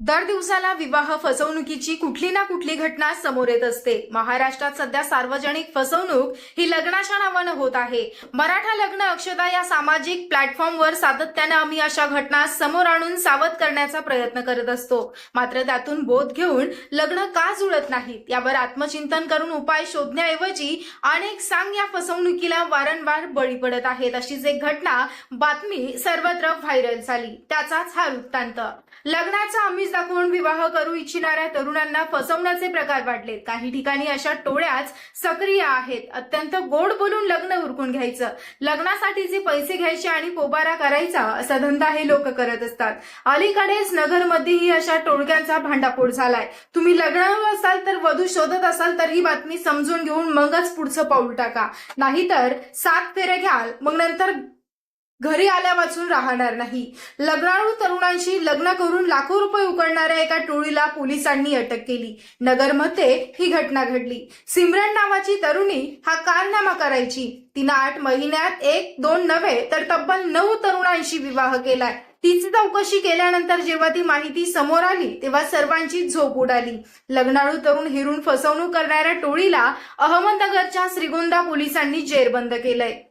दर दिवसाला विवाह फसवणुकीची कुठली ना कुठली घटना समोर येत असते. महाराष्ट्रात सध्या सार्वजनिक फसवणूक ही लग्नाच्या नावानं होत आहे. मराठा लग्न अक्षता या सामाजिक प्लॅटफॉर्मवर सातत्यानं आम्ही अशा घटना समोर आणून सावध करण्याचा प्रयत्न करत असतो. मात्र त्यातून बोध घेऊन लग्न का जुळत नाहीत यावर आत्मचिंतन करून उपाय शोधण्याऐवजी अनेक सांग या फसवणुकीला वारंवार बळी पडत आहेत अशीच एक घटना बातमी सर्वत्र व्हायरल झाली. त्याचाच हा वृत्तांत. लग्नाचा आम्ही आमिष दाखवून विवाह करू इच्छिणाऱ्या तरुणांना फसवण्याचे प्रकार वाढलेत. काही ठिकाणी अशा टोळ्याच सक्रिय आहेत. अत्यंत गोड बोलून लग्न उरकून घ्यायचं. लग्नासाठीचे पैसे घ्यायचे आणि पोबारा करायचा असा धंदा हे लोक करत असतात. अलीकडेच नगरमध्येही अशा टोळक्यांचा भांडाफोड झालाय. तुम्ही लग्नावर असाल तर वधू शोधत असाल तर ही बातमी समजून घेऊन मगच पुढचं पाऊल टाका. नाहीतर सात फेरे घ्याल. मग नंतर घरी आल्या वाचून राहणार नाही. लग्नाळू तरुणांशी लग्न करून लाखो रुपये उकळणाऱ्या एका टोळीला पोलिसांनी अटक केली. नगरमध्ये ही घटना घडली. सिमरन नावाची तरुणी हा कारनामा करायची. तिनं आठ महिन्यात एक दोन नव्हे तर तब्बल नऊ तरुणांशी विवाह केलाय. तिची चौकशी केल्यानंतर जेव्हा ती माहिती समोर आली तेव्हा सर्वांची झोप उडाली. लग्नाळू तरुण हिरून फसवणूक करणाऱ्या टोळीला अहमदनगरच्या श्रीगोंदा पोलिसांनी जेरबंद केलंय.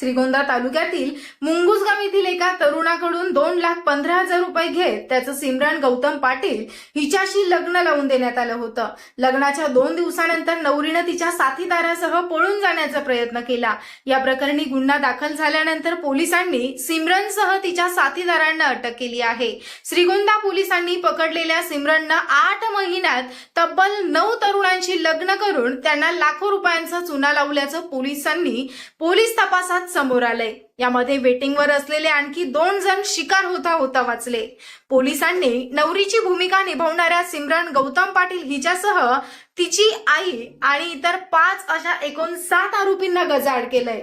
श्रीगोंदा तालुक्यातील मुंगुसगाव येथील एका तरुणाकडून लाख पंधरा हजार रुपये घेत त्याचं सिमरन गौतम पाटील हिच्याशी लग्न लावून देण्यात आलं होतं. लग्नाच्या दोन दिवसानंतर नवरीनं तिच्या साथीदारासह पळून जाण्याचा प्रयत्न केला. या प्रकरणी गुन्हा दाखल झाल्यानंतर पोलिसांनी सिमरनसह तिच्या साथीदारांना अटक केली आहे. श्रीगोंदा पोलिसांनी पकडलेल्या सिमरननं आठ महिन्यात तब्बल नऊ तरुणांशी लग्न करून त्यांना लाखो रुपयांचा चुना लावल्याचं पोलिसांनी पोलीस तपासात समोर आलंय. यामध्ये वेटिंगवर असलेले आणखी दोन जण शिकार होता होता वाचले. पोलिसांनी नवरीची भूमिका निभावणाऱ्या सिमरन गौतम पाटील हिच्यासह तिची आई आणि इतर पाच अशा एकूण सात आरोपींना गजाआड केलंय.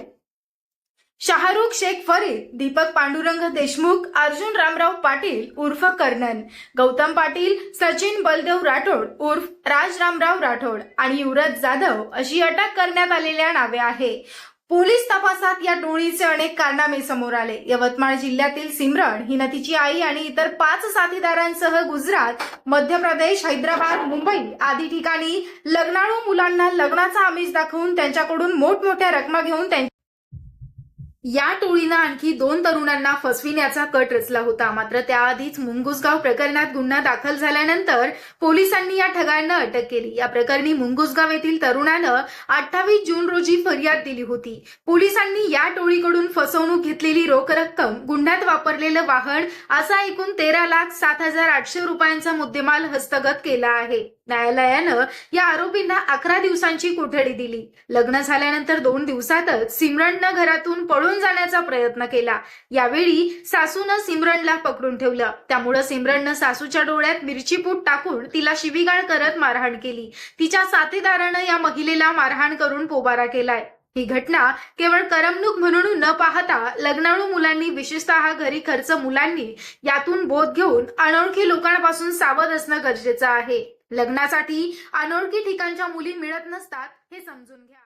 शाहरुख शेख फरीद दीपक पांडुरंग देशमुख अर्जुन रामराव पाटील उर्फ कर्णन गौतम पाटील सचिन बलदेव राठोड उर्फ राज रामराव राठोड आणि युवराज जाधव अशी अटक करण्यात आलेल्या नावे आहे. पोलीस तपासात या टोळीचे अनेक कारनामे समोर आले. यवतमाळ जिल्ह्यातील सिमरन ही नदीची आई आणि इतर पाच साथीदारांसह गुजरात मध्य प्रदेश हैदराबाद मुंबई आदी ठिकाणी लग्नाळू मुलांना लग्नाचा आमिष दाखवून त्यांच्याकडून मोठमोठ्या रकमा घेऊन त्यां या टोळीनं आणखी दोन तरुणांना फसविण्याचा कट रचला होता. मात्र त्याआधीच मुंगुसगाव प्रकरणात गुन्हा दाखल झाल्यानंतर पोलिसांनी या ठगांना अटक केली. या प्रकरणी मुंगुसगाव येथील तरुणानं अठ्ठावीस जून रोजी फरियाद दिली होती. पोलिसांनी या टोळीकडून फसवणूक घेतलेली रोख रक्कम गुन्ह्यात वापरलेलं वाहन असा एकूण तेरा लाख सात हजार आठशे रुपयांचा मुद्देमाल हस्तगत केला आहे. न्यायालयानं या आरोपींना अकरा दिवसांची कोठडी दिली. लग्न झाल्यानंतर दोन दिवसातच सिमरननं घरातून पळून जाण्याचा प्रयत्न केला. यावेळी सासूनं सिमरनला पकडून ठेवलं. त्यामुळं सिमरननं सासूच्या डोळ्यात मिरचीपूट टाकून तिला शिवीगाळ करत मारहाण केली. तिच्या साथीदारानं या महिलेला मारहाण करून पोबारा केलाय. ही घटना केवळ करमणूक म्हणून न पाहता लग्नाळू मुलांनी विशेषतः घरी खर्च मुलांनी यातून बोध घेऊन अनोळखी लोकांपासून सावध असणं गरजेचं आहे. लग्नासाठी अनोळखी ठिकाणच्या मुली मिळत नसतात हे समजून घ्या.